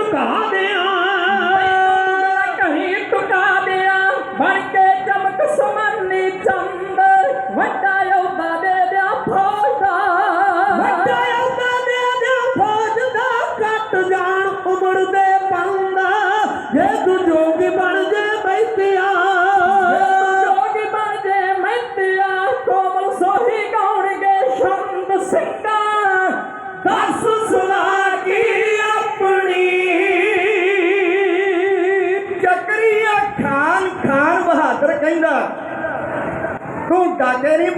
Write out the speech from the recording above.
ਟੁਕਾ ਦਿਆਂ। ਕਹੀਂ ਟੁਕਾ ਦਿਆਂ। ਬਣ ਕੇ ਚਮਕ ਸਮਰਨੀ ਚੰਦ। ਵੱਡਾ ਯੋਧਾ ਦੇ ਦਿਆ ਫੌਜ ਦਾ। ਵੱਡਾ ਯੋਧਾ ਦੇ ਦਿਆ ਫੌਜ ਦਾ। ਕੱਟ ਜਾਣ ਉਮਰ ਦੇ ਪਾਉਂਦਾ ਜੇ ਤੂੰ ਜੋਗੀ ਬਣ ਜੇ ਬੈਠਿਆ ਜੋਗੀ ਬਣ ਜੇ ਮਹਿਤਿਆ, ਕੋਮਲ ਸੋਹੀ ਗਾਉਣਗੇ ਸ਼ੰਦ ਸਿੰਘ। खान खान बहादुर गंगा तू डाके नहीं